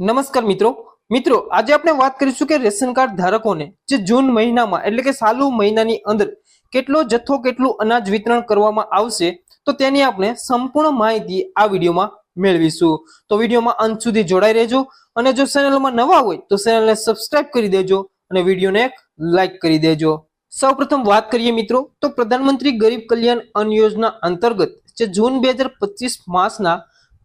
નમસ્કાર મિત્રો. મિત્રો, આજે આપણે વાત કરીશું કે રેશન કાર્ડ ધારકોને જે જૂન મહિનામાં, એટલે કે ચાલુ મહિનાની અંદર કેટલો જથ્થો, કેટલું અનાજ વિતરણ કરવામાં આવશે, તો તેની આપણે સંપૂર્ણ માહિતી આ વિડીયોમાં મેળવીશું. તો વિડીયોમાં અંત સુધી જોડાઈ રહેજો અને જો ચેનલમાં નવા હોય, તો ચેનલને સબસ્ક્રાઇબ કરી દેજો અને વિડીયોને એક લાઈક કરી દેજો. સૌપ્રથમ વાત કરીએ મિત્રો, તો પ્રધાનમંત્રી ગરીબ કલ્યાણ અન્ન યોજના અંતર્ગત, જે જૂન બે હજાર પચીસ માસના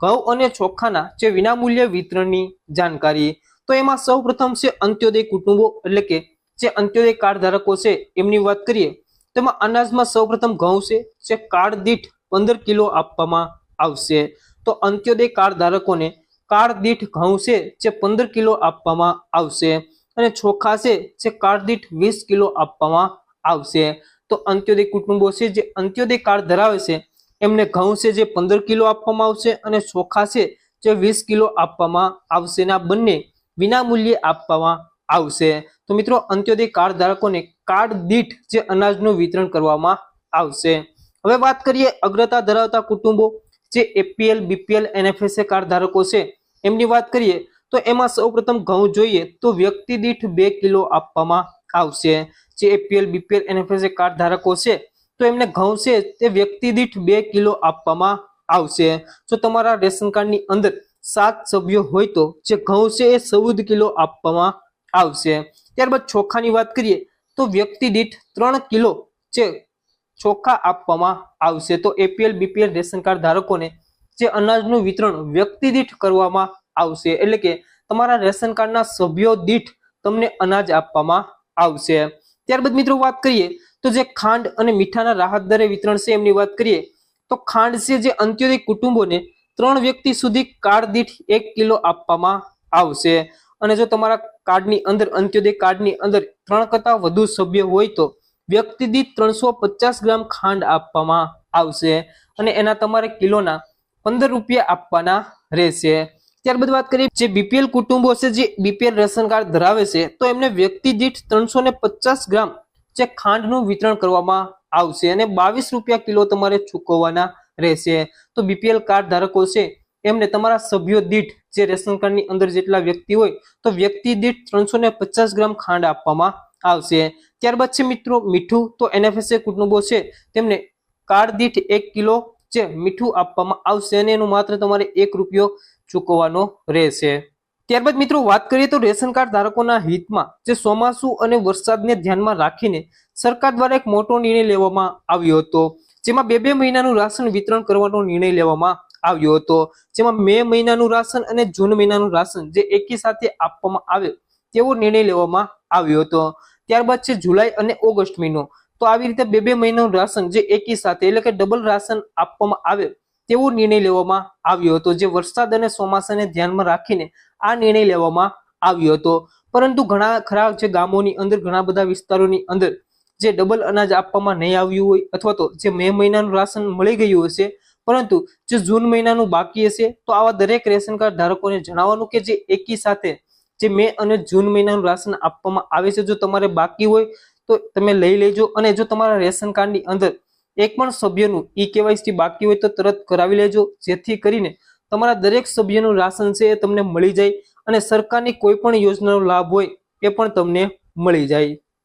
ઘઉં અને ચોખાના જે વિનામૂલ્ય વિતરણની જાણકારી. તો એમાં સૌપ્રથમ છે અંત્યોદય કુટુંબો, એટલે કે જે અંત્યોદય કાર્ડ ધારકો છે, એમની વાત કરીએ તો એમાં અનાજમાં સૌપ્રથમ ઘઉં છે, જે કાર્ડ દીઠ પંદર કિલો આપવામાં આવશે. તો અંત્યોદય કાર્ડ ધારકોને કાર્ડ દીઠ ઘઉં છે, જે પંદર કિલો આપવામાં આવશે અને ચોખા છે, જે કાર્ડ દીઠ વીસ કિલો આપવામાં આવશે. તો અંત્યોદય કુટુંબો છે, જે અંત્યોદય કાર્ડ ધરાવે છે એમને ઘઉં છે જે પંદર કિલો આપવામાં આવશે અને ચોખા છે જે વીસ કિલો આપવામાં આવશે અને આ બંને વિનામૂલ્યે આપવામાં આવશે. તો મિત્રો, અંત્યોદય કાર્ડ ધારકોને કાર્ડ દીઠ જે અનાજનું વિતરણ કરવામાં આવશે. હવે વાત કરીએ અગ્રતા ધરાવતા કુટુંબો, જે એપીએલ, બીપીએલ, એનએફએસએ કાર્ડ ધારકો છે. એમની વાત કરીએ તો એમાં સૌપ્રથમ ઘઉં જોઈએ તો વ્યક્તિ દીઠ બે કિલો આપવામાં આવશે. જે એપીએલ, બીપીએલ, એનએફએસએ કાર્ડ ધારકો છે તો એમને ઘઉં છે તે વ્યક્તિ દીઠ બે કિલો આપવામાં આવશે. જો તમારા રેશન કાર્ડની અંદર સાત સભ્યો હોય તો જે ઘઉં છે એ ચૌદ કિલો આપવામાં આવશે. ત્યારબાદ ચોખાની વાત કરીએ તો વ્યક્તિ દીઠ ત્રણ કિલો જે ચોખા આપવામાં આવશે. તો એપીએલ બીપીએલ રેશન કાર્ડ ધારકોને જે અનાજનું વિતરણ વ્યક્તિ દીઠ કરવામાં આવશે. એટલે કે તમારા રેશન કાર્ડના સભ્યો દીઠ તમને અનાજ આપવામાં આવશે. ત્યારબાદ મિત્રો વાત કરીએ તો જે ખાંડ અને મીઠાના રાહત દરે વિતરણ છે એમની વાત કરીએ, તો ખાંડ છે જે અંત્યોદય કુટુંબોને ત્રણ વ્યક્તિ સુધી કાર્ડ દીઠ એક કિલો આપવામાં આવશે. અને જો તમારા કાર્ડની અંદર, અંત્યોદય કાર્ડની અંદર ત્રણ કરતાં વધુ સભ્ય હોય તો વ્યક્તિ દીઠ ત્રણસો પચાસ ગ્રામ ખાંડ આપવામાં આવશે અને એના તમારે કિલોના પંદર રૂપિયા આપવાના રહેશે. ત્યારબાદ વાત કરીએ જે બીપીએલ કુટુંબો છે, જે બીપીએલ રેશન કાર્ડ ધરાવે છે, તો એમને વ્યક્તિ દીઠ ત્રણસો ને પચાસ ગ્રામ જે ખાંડનું વિતરણ કરવામાં આવશે અને બાવીસ રૂપિયા કિલો તમારે ચૂકવવાના રહેશે. તો બીપીએલ કાર્ડ ધારકો છે, એમને તમારા સભ્યો દીઠ જે રેશન કાર્ડની અંદર જેટલા વ્યક્તિ હોય, તો વ્યક્તિ દીઠ ત્રણસો પચાસ ગ્રામ ખાંડ આપવામાં આવશે. ત્યારબાદ છે મિત્રો મીઠું, તો એનએફએસએ કુટુંબો છે, તેમને કાર્ડ દીઠ એક કિલો જે મીઠું આપવામાં આવશે અને એનું માત્ર તમારે એક રૂપિયો ચૂકવવાનો રહેશે. ત્યારબાદ મિત્રો વાત કરીએ તો રેશન કાર્ડ ધારકોના હિતમાં જે ચોમાસુ અને વરસાદને ધ્યાનમાં રાખીને સરકાર દ્વારા એક મોટો નિર્ણય લેવામાં આવ્યો હતો. જેમાં બે બે મહિનાનું રાશન વિતરણ કરવાનો નિર્ણય લેવામાં આવ્યો હતો. જેમાં મે મહિનાનું રાશન અને જૂન મહિનાનું રાશન જે એકી સાથે આપવામાં આવે તેવો નિર્ણય લેવામાં આવ્યો હતો. ત્યારબાદ છે જુલાઈ અને ઓગસ્ટ મહિનો. તો આવી રીતે બે બે મહિનાનું રાશન જે એકી સાથે એટલે કે ડબલ રાશન આપવામાં આવે તેવો નિર્ણય લેવામાં આવ્યો હતો. જે વરસાદ અને ચોમાસાને ધ્યાનમાં રાખીને આ નિર્ણય લેવામાં આવ્યો હતો. પરંતુ ઘણા ખરા જે ગામોની અંદર, ઘણા બધા વિસ્તારોની અંદર જે ડબલ અનાજ આપવામાં નહીં આવ્યું હોય અથવા તો જે મે મહિનાનું રાશન મળી ગયું હશે, પરંતુ જે જૂન મહિનાનું બાકી હશે, તો આવા દરેક રેશન કાર્ડ ધારકોને જણાવવાનું કે જે એકી સાથે જે મે અને જૂન મહિનાનું રાશન આપવામાં આવે છે. જો તમારે બાકી હોય, તો તમે લઈ લેજો અને જો તમારા રેશન કાર્ડની અંદર એક પણ સભ્યનું ઈ કેવાયસી બાકી હોય તો તરત કરાવી લેજો. જેથી કરીને તમારા દરેક સભ્યનું રાશન છે એ તમને મળી જાય અને સરકારની કોઈ પણ યોજનાનો લાભ હોય એ પણ તમને મળી જાય.